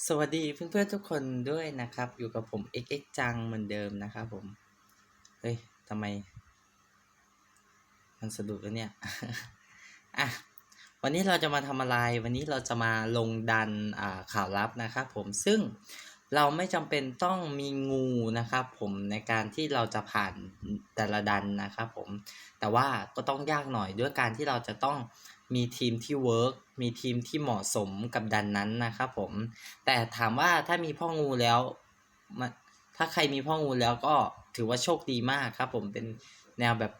สวัสดีเพื่อนๆทุกคนด้วยนะครับ อยู่กับผม XX จังเหมือนเดิมนะครับผม เฮ้ยทำไม มันสะดุดแล้วเนี่ย อะ วันนี้เราจะมาทำอะไร วันนี้เราจะมาลงดันข่าวลับนะครับผมซึ่ง เราไม่จำเป็นต้องมีงูนะครับผมในการที่เราจะผ่านแต่ละดันนะครับผมแต่ว่าก็ต้องยากหน่อยด้วยการที่เราจะต้องมีทีมที่เวิร์กมีทีมที่เหมาะสมกับดันนั้นนะครับผมแต่ถามว่าถ้ามีพ่องูแล้วมาถ้าใครมีพ่องูแล้วก็ถือว่าโชคดีมากครับ ผมเป็นแนวแบบ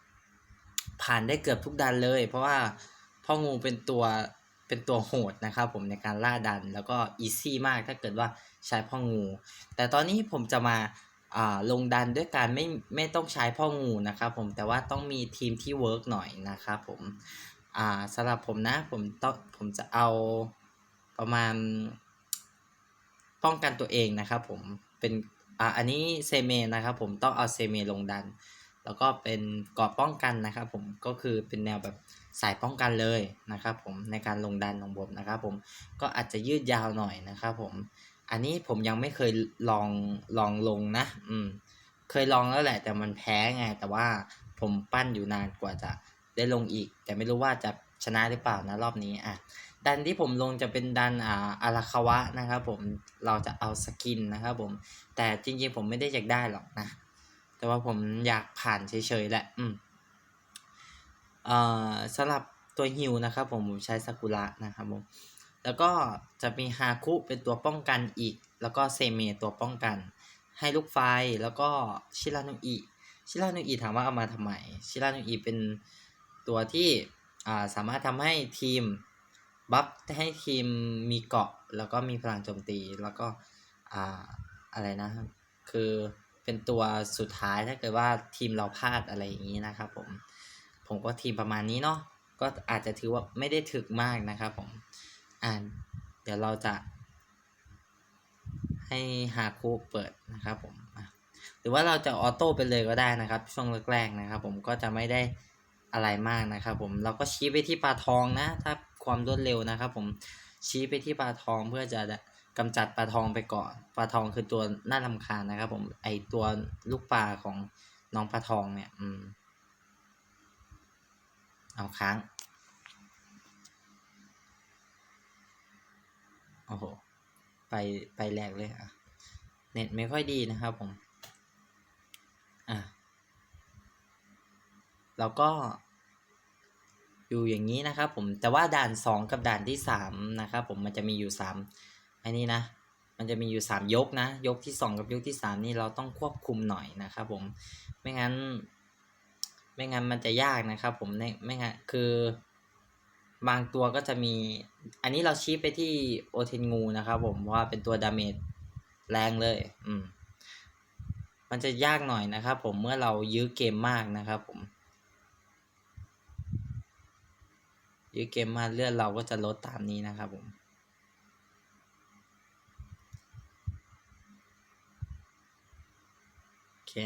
ผ่านได้เกือบทุกดันเลย เพราะว่าพ่องูเป็นตัว เป็นตัวโหดนะครับผมในการล่าดันแล้วก็อีซี่มากถ้าเกิดว่าใช้พ่องู แต่ตอนนี้ผมจะมาลงดันด้วยการไม่ไม่ต้องใช้พ่องูนะครับผมแต่ว่าต้องมีทีมที่เวิร์กหน่อยนะครับผมสำหรับผมนะผมต้องผมจะเอาประมาณป้องกันตัวเองนะครับผมเป็นออันนี้เซเมนะครับผมต้องเอาเซเมลงดัน แล้วก็เป็นกรอบป้องกันนะครับผมก็คือเป็นแนวแบบสายป้องกันเลยนะครับผมในการลงดันของผมนะครับผมก็อาจจะยืดยาวหน่อยนะครับผมอันนี้ผมยังไม่เคยลองลองลงนะอืมเคยลองแล้วแหละ แต่มันแพ้ไง แต่ว่าผมปั้นอยู่นานกว่าจะได้ลงอีก แต่ไม่รู้ว่าจะชนะหรือเปล่านะรอบนี้อะดันที่ผมลงจะเป็นดันอ่าอาราคาวะนะครับผมเราจะเอาสกินนะครับผมแต่จริงๆผมไม่ได้อยากได้หรอกนะ แต่ว่าผมอยากผ่านเฉยๆแหละ อืมเอ่อสำหรับตัวฮิวนะครับผมผมใช้ซากุระนะครับผม แล้วก็จะมีฮาคุเป็นตัวป้องกันอีก แล้วก็เซเมตัวป้องกัน ให้ลูกไฟแล้วก็ชิรานุอิชิรานุอิถามว่าเอามาทำไมชิรานุอิเป็นตัวที่อ่าสามารถทำให้ทีมบัฟให้ทีมมีเกาะ แล้วก็มีพลังโจมตีแล้วก็อ่าอะไรนะ คือ เป็นตัวสุดท้ายถ้าเกิดว่าทีมเราพลาดอะไรอย่างนี้นะครับผมผมก็ทีมประมาณนี้เนาะก็อาจจะถือว่าไม่ได้ถึกมากนะครับผมอ่าเดี๋ยวเราจะ ให้ฮาคูเปิดนะครับผมหรือว่าเราจะออโต้ไปเลยก็ได้นะครับ ช่วงแรกๆนะครับ ผมก็จะไม่ได้อะไรมากนะครับ ผมเราก็ชี้ไปที่ปลาทองนะ ถ้าความรวดเร็วนะครับ ผมชี้ไปที่ปลาทองเพื่อจะ กำจัดปลาทองไปก่อน ปลาทองคือตัวน่าลำคาญนะครับ ผม ไอตัวลูกปลาของน้องปลาทองเนี่ย อืม เอาค้าง โอ้โห ไปไปแหลกเลยอะ เน็ตไม่ค่อยดีนะครับผม อะ แล้วก็อยู่อย่างนี้นะครับผมแต่ว่าด่านสองกับด่านที่สามนะครับผมมันจะมีอยู่สาม อันนี้นะ มันจะมีอยู่สามยกนะ ยกที่สองกับยกที่สามนี่เราต้องควบคุมหน่อยนะครับผม ไม่งั้น ไม่งั้นมันจะยากนะครับผมไม่ไม่งั้นคือบางตัวก็จะมี อันนี้เราชี้ไปที่โอเทนงูนะครับผมเพราะว่าเป็นตัวดาเมจแรงเลย อืม มันจะยากหน่อยนะครับผมเมื่อเรายื้อเกมมากนะครับผม ยื้อเกมมากเลือดเราก็จะลดตามนี้นะครับผม โอ เค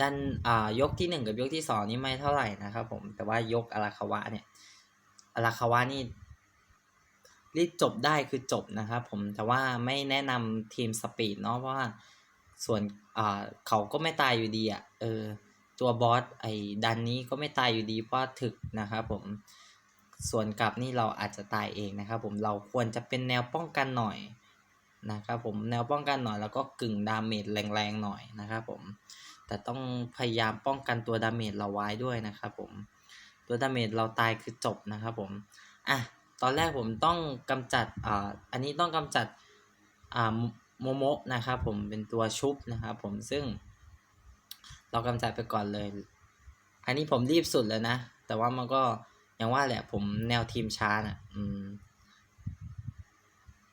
ดันอ่ายกที่หนึ่งกับยกที่สองนี่ไม่เท่าไหร่นะครับผมแต่ว่ายกอาราคาวะเนี่ยอาราคาวะนี่รีบจบได้คือจบนะครับผมแต่ว่าไม่แนะนำทีมสปีดเนาะเพราะว่าส่วนอ่าเขาก็ไม่ตายอยู่ดีอะ่ะเออตัวบอสไอ้ดันนี้ก็ไม่ตายอยู่ดีเพราะถึกนะครับผมส่วนกลับนี่เราอาจจะตายเองนะครับผมเราควรจะเป็นแนวป้องกันหน่อย นะครับผมแนวป้องกันหน่อยแล้วก็กึ่งดาเมจแรงๆหน่อยนะครับผมแต่ต้องพยายามป้องกันตัวดาเมจเราไว้ด้วยนะครับผมตัวดาเมจเราตายคือจบนะครับผมอะตอนแรกผมต้องกำจัดอ่าอันนี้ต้องกำจัดอ่าโมโมะนะครับผมเป็นตัวชุบนะครับผมซึ่ง เรากำจัดไปก่อนเลย อันนี้ผมรีบสุดแล้วนะ แต่ว่ามันก็อย่างว่าแหละผมแนวทีมช้าน่ะอืม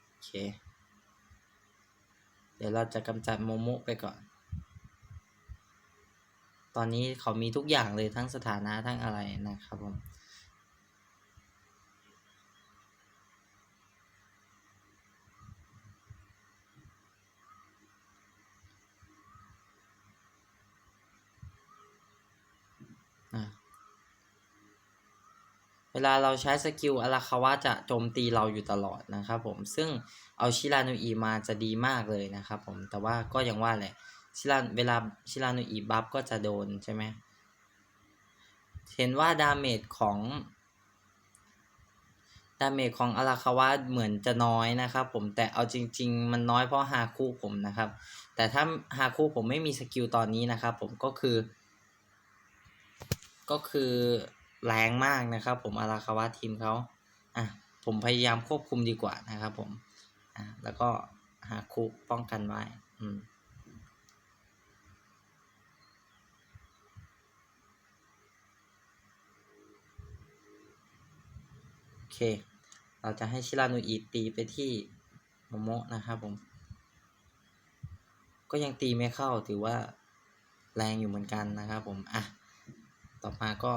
โอเค เดี๋ยวเราจะกำจัดโมโมะไปก่อน ตอนนี้เขามีทุกอย่างเลยทั้งสถานะทั้งอะไรนะครับผม เวลาเราใช้สกิลอาราคาวะจะโจมตีเราอยู่ตลอดนะครับผมซึ่งเอาชิรานุอีมาจะดีมากเลยนะครับผมแต่ว่าก็ยังว่าแหละชิรานเวลาชิรานุอีบัฟก็จะโดนใช่ไหมเห็นว่าดาเมจของดาเมจของอาราคาวะเหมือนจะน้อยนะครับผมแต่เอาจริง ๆ มันน้อยเพราะฮาคุผมนะครับ แต่ถ้าฮาคุผมไม่มีสกิลตอนนี้นะครับผมก็คือ ก็คือ แรงมากนะครับ ผมอาราคาวะทีมเขาอะผมพยายามควบคุมดีกว่านะครับ ผมอะแล้วก็หาคุป้องกันไว้ อืมโอเค เราจะให้ชิรานุอีตีไปที่โมโมะนะครับผม ก็ยังตีไม่เข้าถือว่าแรงอยู่เหมือนกันนะครับผม อะ ต่อมาก็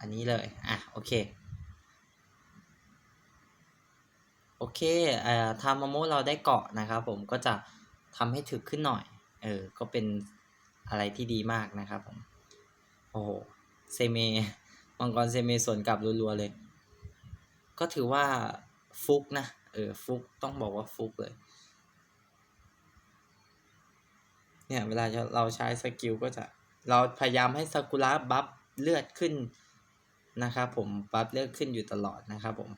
อันนี้เลย อะ โอเค โอเคเอ่อทามาโมเราได้เกาะนะครับผมก็จะทำให้ถึกขึ้นหน่อย เออ ก็เป็นอะไรที่ดีมากนะครับผม โอ้โห เซเม มังกรเซเมสวนกลับรัวๆเลย ก็ถือว่าฟุกนะ เออ ฟุก ต้องบอกว่าฟุกเลย เนี่ย เวลาเราใช้สกิลก็จะ เราพยายามให้ซากุระบัฟเลือดขึ้น นะครับผมบัฟเลือดขึ้นอยู่ตลอดนะครับผม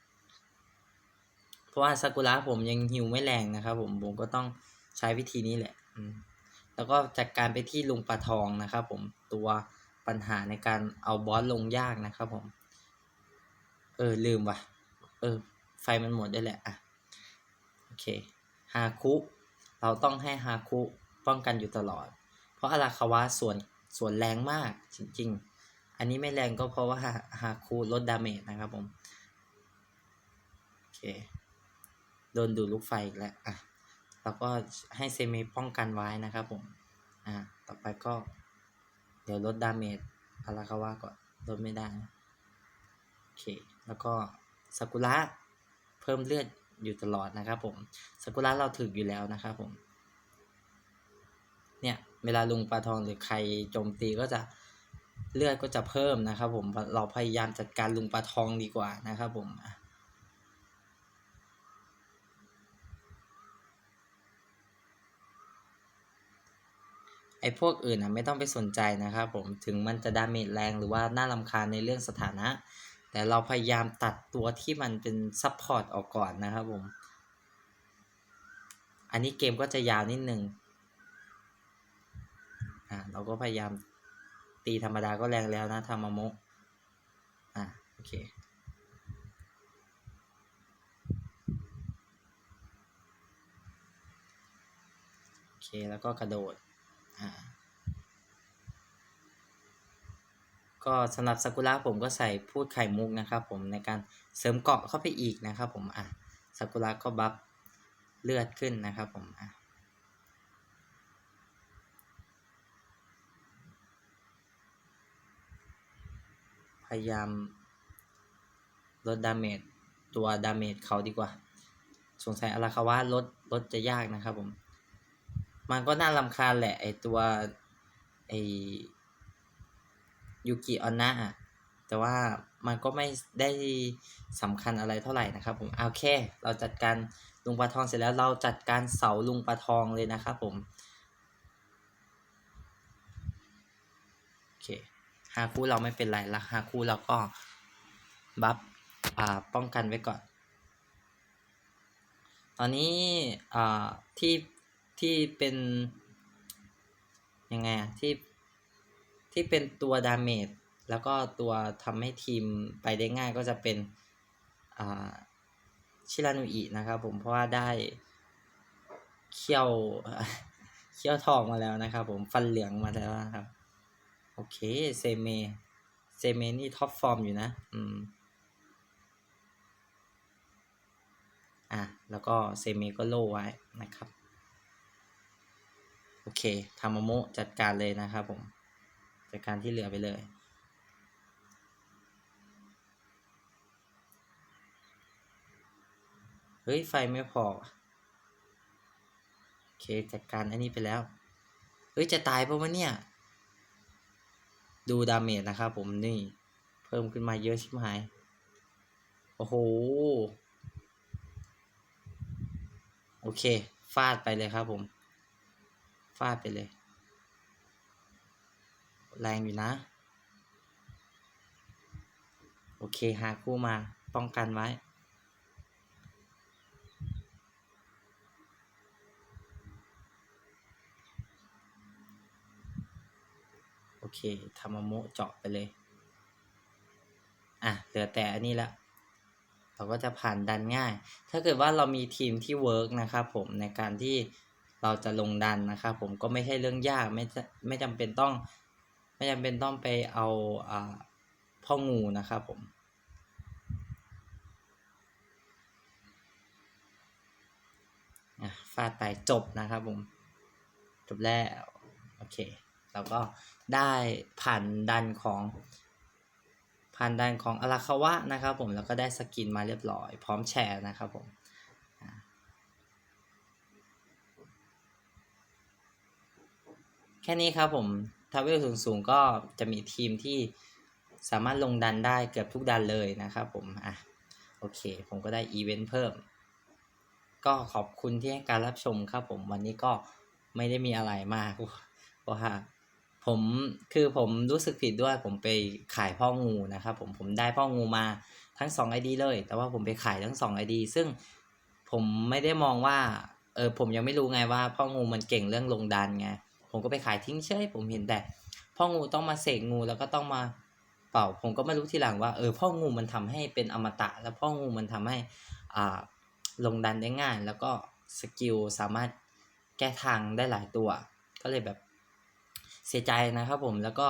เพราะว่าซากุระผมยังฮิวไม่แรงนะครับผมผมก็ต้องใช้วิธีนี้แหละแล้วก็จัดการไปที่ลุงปลาทองนะครับผมตัวปัญหาในการเอาบอสลงยากนะครับผม เออลืมว่ะ เออ ไฟมันหมดได้แหละอะโอเคฮาคุ เราต้องให้ฮาคุป้องกันอยู่ตลอด เพราะอาราคาวะส่วนส่วนแรงมากจริง ๆ อันนี้ไม่แรงก็เพราะว่าฮาคุลดดาเมจนะครับผมโอเคโดนดูดลูกไฟอีกแล้วอะแล้วก็ให้เซเมป้องกันไว้นะครับผมอ่าต่อไปก็ เดี๋ยวลดดาเมจอาราคาวะก่อนลดไม่ได้นะโอเคแล้วก็ซากุระเพิ่มเลือดอยู่ตลอดนะครับผมซากุระเราถึกอยู่แล้วนะครับผมเนี่ยเวลาลุงปลาทองหรือใครโจมตีก็จะ เลือดก็จะเพิ่มนะครับผมเราพยายามจัดการลุงปลาทองดีกว่านะครับผมไอ้พวกอื่นนะไม่ต้องไปสนใจนะครับผมถึงมันจะดาเมจแรงหรือว่าน่ารำคาญในเรื่องสถานะ แต่เราพยายามตัดตัวที่มันเป็นซับพอร์ตออกก่อนนะครับผม อันนี้เกมก็จะยาวนิดนึงอ่าเราก็พยายาม ตีธรรมดาก็แรงแล้วนะทามาโมอ่าโอเคโอเค แล้วก็กระโดดอ่าก็สำหรับซากุระผมก็ใส่พูดไข่มุกนะครับผมในการเสริมเกาะเข้าไปอีกนะครับผมอะซากุระก็บัฟเลือดขึ้นนะครับผมอะ พยายามลดดาเมจตัวดาเมจเขาดีกว่า สงสัยอาราคาวะลดลดจะยากนะครับผม มันก็น่ารำคาญแหละไอตัวไอยูกิออนนะอะแต่ว่ามันก็ไม่ได้สำคัญอะไรเท่าไหร่นะครับผมเอาแค่เราจัดการลุงปลาทองเสร็จแล้วเราจัดการเสาลุงปลาทองเลยนะครับผมโอเค ฮาคู่เราไม่เป็นไรละฮาคู่เราก็บัฟอ่าป้องกันไว้ก่อน ตอนนี้อ่าที่ที่เป็นยังไงอะที่ที่เป็นตัวดาเมจแล้วก็ตัวทำให้ทีมไปได้ง่ายก็จะเป็นอ่าชิรานุอินะครับผมเพราะว่าได้เขี้ยวเขี้ยวทองมาแล้วนะครับผมฟันเหลืองมาแล้วนะครับ อเค เซเม เซเมนี่ท็อปฟอร์มอยู่นะ อืม อะ แล้วก็เซเมก็โล่ไว้นะครับ โอเคทามาโมจัดการเลยนะครับผม จัดการที่เหลือไปเลยเฮ้ย ไฟไม่พอ โอเค จัดการอันนี้ไปแล้ว เฮ้ย จะตายปะวะเนี่ย ดูดาเมจนะครับผมนี่พพิ่มขึ้นมาเยอะชิบหาย โอ้โห โอเค ฟาดไปเลยครับผม ฟาดไปเลย แรงอยู่นะ โอเค หาคู่มาป้องกันไว้ เคทามโมเจาะไปเลย อะ เหลือแต่อันนี้ละ เราก็จะผ่านดันง่าย ถ้าเกิดว่าเรามีทีมที่เวิร์กนะครับผมในการที่เราจะลงดันนะครับผมก็ไม่ใช่เรื่องยากไม่จไม่จำเป็นต้อง ไม่จำเป็นต้องไปเอาอ่าพ่องูนะครับผมฟาดไปจบนะครับผม จบแล้ว โอเค เราก็ได้ผ่านดันของผ่านดันของอาราคาวะนะครับผมแล้วก็ได้สกินมาเรียบร้อย พร้อมแชร์นะครับผมแค่นี้ครับผมทาเวลสูงสูงๆก็จะมีทีมที่สามารถลงดันได้เกือบทุกดันเลยนะครับผมอะโอเค ผมก็ได้อีเวนต์เพิ่ม ก็ขอบคุณที่ให้การรับชมครับผมวันนี้ก็ไม่ได้มีอะไรมากเพราะว่า ผมคือผมรู้สึกผิดด้วย ผมไปขายพ่องูนะครับผมผมได้พ่องูมาทั้ง 2 ID เลย แต่ว่าผมไปขายทั้ง 2 ID ซึ่งผมไม่ได้มองว่าเออผมยังไม่รู้ไงว่าพ่องูมันเก่งเรื่องลงดันไงผมก็ไปขายทิ้งเฉยผมเห็นแต่พ่องูต้องมาเสกงูแล้วก็ต้องมาเป่า ผมก็มารู้ทีหลังว่าเออพ่องูมันทำให้เป็นอมตะ แล้วพ่องูมันทำให้อ่าลงดันได้ง่าย แล้วก็สกิลสามารถแก้ทางได้หลายตัว ก็เลยแบบ เสียใจนะครับผมแล้วก็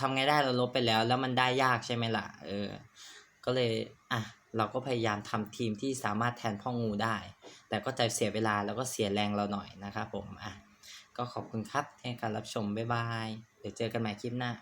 ทำไงได้เราลบไปแล้ว แล้วมันได้ยากใช่ไหมล่ะเออ ก็เลยอะเราก็พยายามทำทีมที่สามารถแทนพ่องูได้ แต่ก็ใจเสียเวลาแล้วก็เสียแรงเราหน่อยนะครับผมอะก็ขอบคุณครับให้การรับชมบ๊ายบายเดี๋ยวเจอกันใหม่คลิปหน้า